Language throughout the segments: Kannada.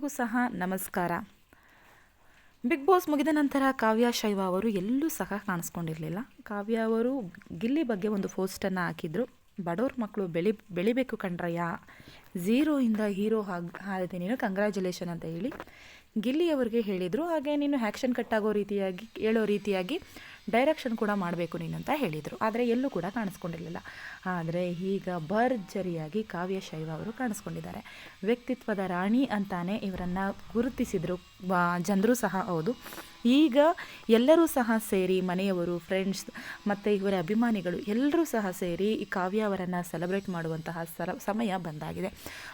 ಎಲ್ರಿಗೂ ಸಹ ನಮಸ್ಕಾರ. ಬಿಗ್ ಬಾಸ್ ಮುಗಿದ ನಂತರ ಕಾವ್ಯ, ಶೈವ ಅವರು ಎಲ್ಲೂ ಸಹ ಕಾಣಿಸ್ಕೊಂಡಿರಲಿಲ್ಲ. ಕಾವ್ಯ ಅವರು ಗಿಲ್ಲಿ ಬಗ್ಗೆ ಒಂದು ಪೋಸ್ಟನ್ನು ಹಾಕಿದ್ರು. ಬಡವ್ರ ಮಕ್ಕಳು ಬೆಳಿ, ಬೆಳಿಬೇಕು ಕಣ್ರಯ್ಯ. ಝೀರೋಯಿಂದ ಹೀರೋ ಹಾಗೆ ನೀನು ಕಂಗ್ರ್ಯಾಚುಲೇಷನ್ ಅಂತ ಹೇಳಿ ಗಿಲ್ಲಿ ಅವರಿಗೆ ಹೇಳಿದರು. ಹಾಗೆ ನೀನು ಆ್ಯಕ್ಷನ್ ಕಟ್ಟಾಗೋ ರೀತಿಯಾಗಿ, ಹೇಳೋ ರೀತಿಯಾಗಿ ಡೈರೆಕ್ಷನ್ ಕೂಡ ಮಾಡಬೇಕು ನೀನು ಅಂತ ಹೇಳಿದರು. ಆದರೆ ಎಲ್ಲೂ ಕೂಡ ಕಾಣಿಸ್ಕೊಂಡಿರಲಿಲ್ಲ. ಆದರೆ ಈಗ ಭರ್ಜರಿಯಾಗಿ ಕಾವ್ಯ ಶೈವ ಅವರು ಕಾಣಿಸ್ಕೊಂಡಿದ್ದಾರೆ. ವ್ಯಕ್ತಿತ್ವದ ರಾಣಿ ಅಂತಾನೆ ಇವರನ್ನು ಗುರುತಿಸಿದರು. ಜನರು ಸಹ ಹೌದು. ಈಗ ಎಲ್ಲರೂ ಸಹ ಸೇರಿ ಮನೆಯವರು ಫ್ರೆಂಡ್ಸ್ ಮತ್ತು ಇವರ ಅಭಿಮಾನಿಗಳು ಎಲ್ಲರೂ ಸಹ ಸೇರಿ ಈ ಕಾವ್ಯ ಅವರನ್ನು ಸೆಲೆಬ್ರೇಟ್ ಮಾಡುವಂತಹ ಸರ, ಸಮಯ ಬಂದಾಗಿದೆ.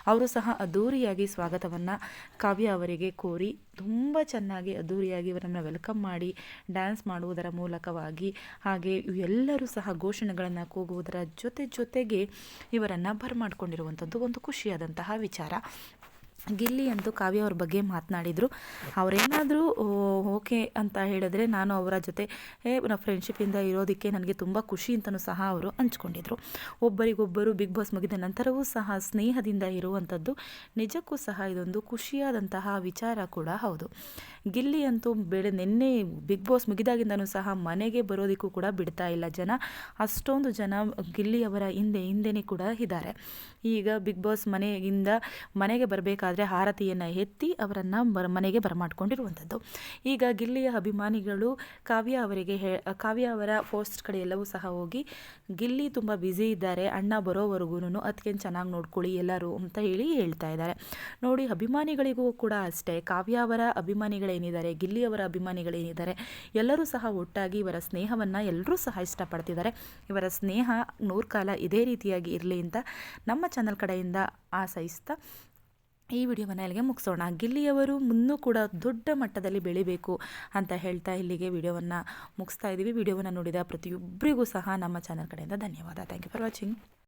ಅವರು ಸಹ ಅದ್ಧೂರಿಯಾಗಿ ಸ್ವಾಗತವನ್ನು ಕಾವ್ಯ ಅವರಿಗೆ ಕೋರಿ ತುಂಬ ಚೆನ್ನಾಗಿ ಅದ್ಧೂರಿಯಾಗಿ ಇವರನ್ನು ವೆಲ್ಕಮ್ ಮಾಡಿ ಡ್ಯಾನ್ಸ್ ಮಾಡುವುದರ ಮೂಲಕವಾಗಿ ಹಾಗೆ ಎಲ್ಲರೂ ಸಹ ಘೋಷಣೆಗಳನ್ನು ಕೂಗುವುದರ ಜೊತೆ ಜೊತೆಗೆ ಇವರನ್ನು ಬರಮಾಡಿಕೊಂಡಿರುವಂಥದ್ದು ಒಂದು ಖುಷಿಯಾದಂತಹ ವಿಚಾರ. ಗಿಲ್ಲಿ ಅಂತೂ ಕಾವ್ಯ ಅವ್ರ ಬಗ್ಗೆ ಮಾತನಾಡಿದರು. ಅವರೇನಾದರೂ ಓಕೆ ಅಂತ ಹೇಳಿದ್ರೆ ನಾನು ಅವರ ಜೊತೆ ನಾವು ಫ್ರೆಂಡ್ಶಿಪ್ಪಿಂದ ಇರೋದಕ್ಕೆ ನನಗೆ ತುಂಬ ಖುಷಿ ಅಂತಲೂ ಸಹ ಅವರು ಹಂಚ್ಕೊಂಡಿದ್ರು. ಒಬ್ಬರಿಗೊಬ್ಬರು ಬಿಗ್ ಬಾಸ್ ಮುಗಿದ ನಂತರವೂ ಸಹ ಸ್ನೇಹದಿಂದ ಇರುವಂಥದ್ದು ನಿಜಕ್ಕೂ ಸಹ ಇದೊಂದು ಖುಷಿಯಾದಂತಹ ವಿಚಾರ ಕೂಡ ಹೌದು. ಗಿಲ್ಲಿ ಅಂತೂ ಬೆಳೆ ನಿನ್ನೆ ಬಿಗ್ ಬಾಸ್ ಮುಗಿದಾಗಿಂದನೂ ಸಹ ಮನೆಗೆ ಬರೋದಕ್ಕೂ ಕೂಡ ಬಿಡ್ತಾ ಇಲ್ಲ ಜನ. ಅಷ್ಟೊಂದು ಜನ ಗಿಲ್ಲಿಯವರ ಹಿಂದೆ ಹಿಂದೆನೇ ಕೂಡ ಇದ್ದಾರೆ. ಈಗ ಬಿಗ್ ಬಾಸ್ ಮನೆಯಿಂದ ಮನೆಗೆ ಬರಬೇಕಾದ್ರೆ ಹಾರತಿಯನ್ನು ಆರತಿಯನ್ನು ಎತ್ತಿ ಅವರನ್ನು ಬರ ಮನೆಗೆ ಬರಮಾಡ್ಕೊಂಡಿರುವಂಥದ್ದು. ಈಗ ಗಿಲ್ಲಿಯ ಅಭಿಮಾನಿಗಳು ಕಾವ್ಯ ಅವರಿಗೆ ಹೇ, ಕಾವ್ಯ ಅವರ ಪೋಸ್ಟ್ ಕಡೆ ಎಲ್ಲವೂ ಸಹ ಹೋಗಿ, ಗಿಲ್ಲಿ ತುಂಬ ಬ್ಯುಸಿ ಇದ್ದಾರೆ, ಅಣ್ಣ ಬರೋವರೆಗೂ ಅದಕ್ಕೆ ಚೆನ್ನಾಗಿ ನೋಡ್ಕೊಳ್ಳಿ ಎಲ್ಲರೂ ಅಂತ ಹೇಳಿ ಹೇಳ್ತಾ ಇದ್ದಾರೆ. ನೋಡಿ, ಅಭಿಮಾನಿಗಳಿಗೂ ಕೂಡ ಅಷ್ಟೇ, ಕಾವ್ಯ ಅವರ ಅಭಿಮಾನಿಗಳೇನಿದ್ದಾರೆ ಗಿಲ್ಲಿಯವರ ಅಭಿಮಾನಿಗಳೇನಿದ್ದಾರೆ, ಎಲ್ಲರೂ ಸಹ ಒಟ್ಟಾಗಿ ಇವರ ಸ್ನೇಹವನ್ನು ಎಲ್ಲರೂ ಸಹ ಇಷ್ಟಪಡ್ತಿದ್ದಾರೆ. ಇವರ ಸ್ನೇಹ ನೂರು ಕಾಲ ಇದೇ ರೀತಿಯಾಗಿ ಇರಲಿ ಅಂತ ನಮ್ಮ ಚಾನಲ್ ಕಡೆಯಿಂದ ಆಸೈಸ್ತಾ ಈ ವಿಡಿಯೋವನ್ನು ಇಲ್ಲಿಗೆ ಮುಗಿಸೋಣ. ಗಿಲ್ಲಿಯವರು ಮುನ್ನೂ ಕೂಡ ದೊಡ್ಡ ಮಟ್ಟದಲ್ಲಿ ಬೆಳಿಬೇಕು ಅಂತ ಹೇಳ್ತಾ ಇಲ್ಲಿಗೆ ವಿಡಿಯೋವನ್ನು ಮುಗಿಸ್ತಾ ಇದ್ದೀವಿ ವಿಡಿಯೋವನ್ನು ನೋಡಿದ ಪ್ರತಿಯೊಬ್ಬರಿಗೂ ಸಹ ನಮ್ಮ ಚಾನಲ್ ಕಡೆಯಿಂದ ಧನ್ಯವಾದ. Thank you for watching